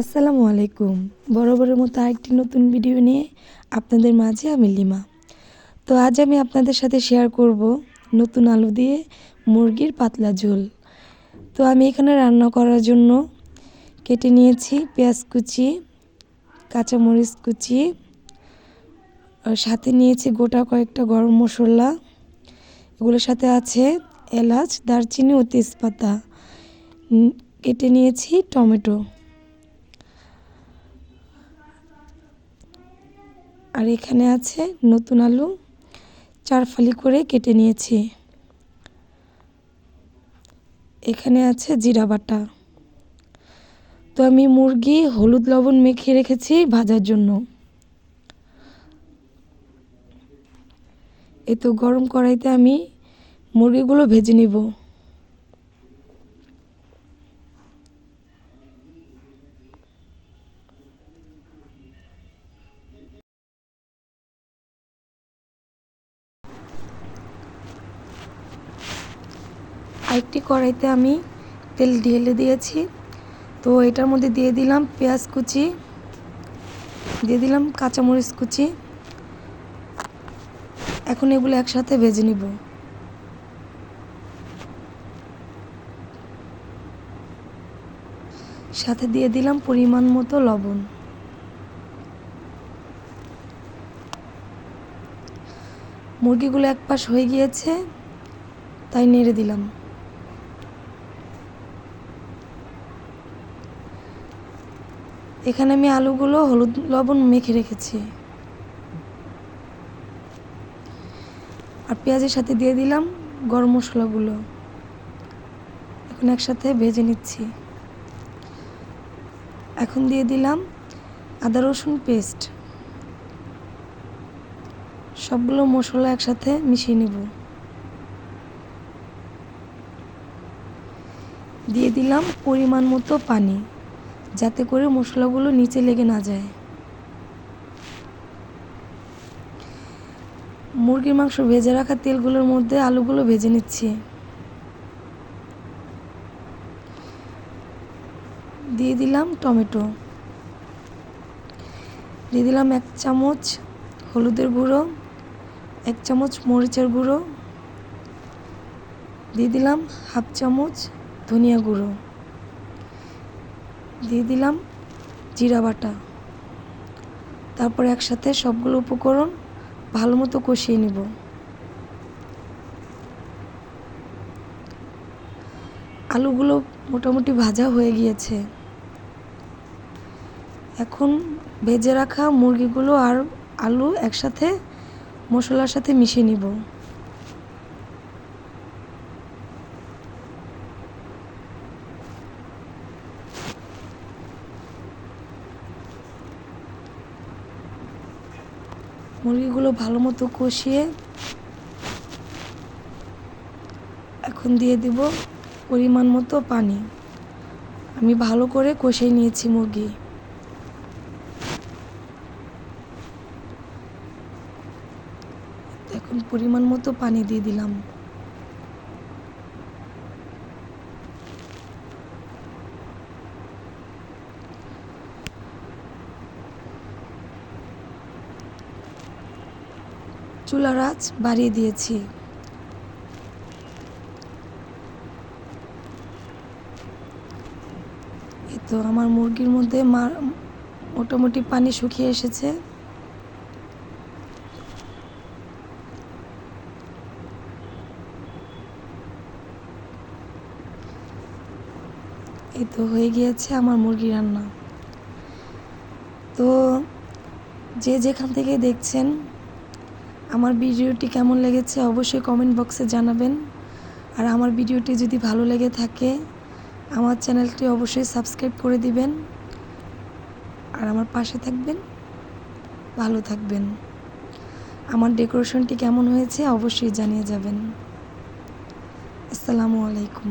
আসসালামু আলাইকুম। বরাবরের মতো আরেকটি নতুন ভিডিও নিয়ে আপনাদের মাঝে আমি লিমা। তো আজ আমি আপনাদের সাথে শেয়ার করব নতুন আলু দিয়ে মুরগির পাতলা ঝোল। তো আমি এখানে রান্না করার জন্য কেটে নিয়েছি পেঁয়াজ কুচি, কাঁচামরিচ কুচি, আর সাথে নিয়েছি গোটা কয়েকটা গরম মশলা। এগুলোর সাথে আছে এলাচ, দারচিনি ও তেজপাতা। কেটে নিয়েছি টমেটো। আর এখানে আছে নতুন আলু চার ফালি করে কেটে নিয়েছি। এখানে আছে জিরা বাটা। তো আমি মুরগি, হলুদ লবণ মেখে রেখেছি ভাজার জন্য। এ তো গরম কড়াইতে আমি মুরগিগুলো ভেজে নিব। আরেকটি কড়াইতে আমি তেল ঢেলে দিয়েছি। তো এটার মধ্যে দিয়ে দিলাম পেঁয়াজ কুচি, দিয়ে দিলাম কাঁচামরিচ কুচি। এখন এগুলো একসাথে ভেজে নিব। সাথে দিয়ে দিলাম পরিমাণ মতো লবণ। মুরগিগুলো এক পাশ হয়ে গিয়েছে, তাই নেড়ে দিলাম। এখানে আমি আলুগুলো, হলুদ, লবণ মেখে রেখেছি। আর পেঁয়াজের সাথে দিয়ে দিলাম গরম মশলাগুলো। এখন একসাথে ভেজে নিচ্ছি। এখন দিয়ে দিলাম আদা, রসুন পেস্ট। সবগুলো মশলা একসাথে মিশিয়ে নিব। দিয়ে দিলাম পরিমাণ মতো পানি। যাতে করে মশলাগুলো নিচে লেগে না যায়। মুরগির মাংস ভেজে রাখা তেলগুলোর মধ্যে আলুগুলো ভেজে নিচ্ছি। দিয়ে দিলাম টমেটো। দিয়ে দিলাম এক চামচ হলুদের গুঁড়ো, এক চামচ মরিচের গুঁড়ো। দিয়ে দিলাম হাফ চামচ ধনিয়া গুঁড়ো। দিয়ে দিলাম জিরা বাটা। তারপর একসাথে সবগুলো উপকরণ ভালো মতো কষিয়ে নিব। আলুগুলো মোটামুটি ভাজা হয়ে গিয়েছে। এখন ভেজে রাখা মুরগিগুলো আর আলু একসাথে মশলার সাথে মিশিয়ে নিব। মুরগিগুলো ভালো মতো কষিয়ে এখন দিয়ে দিব পরিমাণ মতো পানি। আমি ভালো করে কষে নিয়েছি মুরগি। এখন পরিমাণ মতো পানি দিয়ে দিলাম। চুলার আঁচ বাড়িয়ে দিয়েছি। তো আমার মুরগির মধ্যে মার মোটামুটি পানি শুকিয়ে এসেছে। এই তো হয়ে গিয়েছে আমার মুরগি রান্না। তো যে যেখান থেকে দেখছেন আমার ভিডিওটি কেমন লেগেছে অবশ্যই কমেন্ট বক্সে জানাবেন। আর আমার ভিডিওটি যদি ভালো লেগে থাকে, আমার চ্যানেলটি অবশ্যই সাবস্ক্রাইব করে দিবেন। আর আমার পাশে থাকবেন, ভালো থাকবেন। আমার ডেকোরেশনটি কেমন হয়েছে অবশ্যই জানিয়ে যাবেন। আসসালামু আলাইকুম।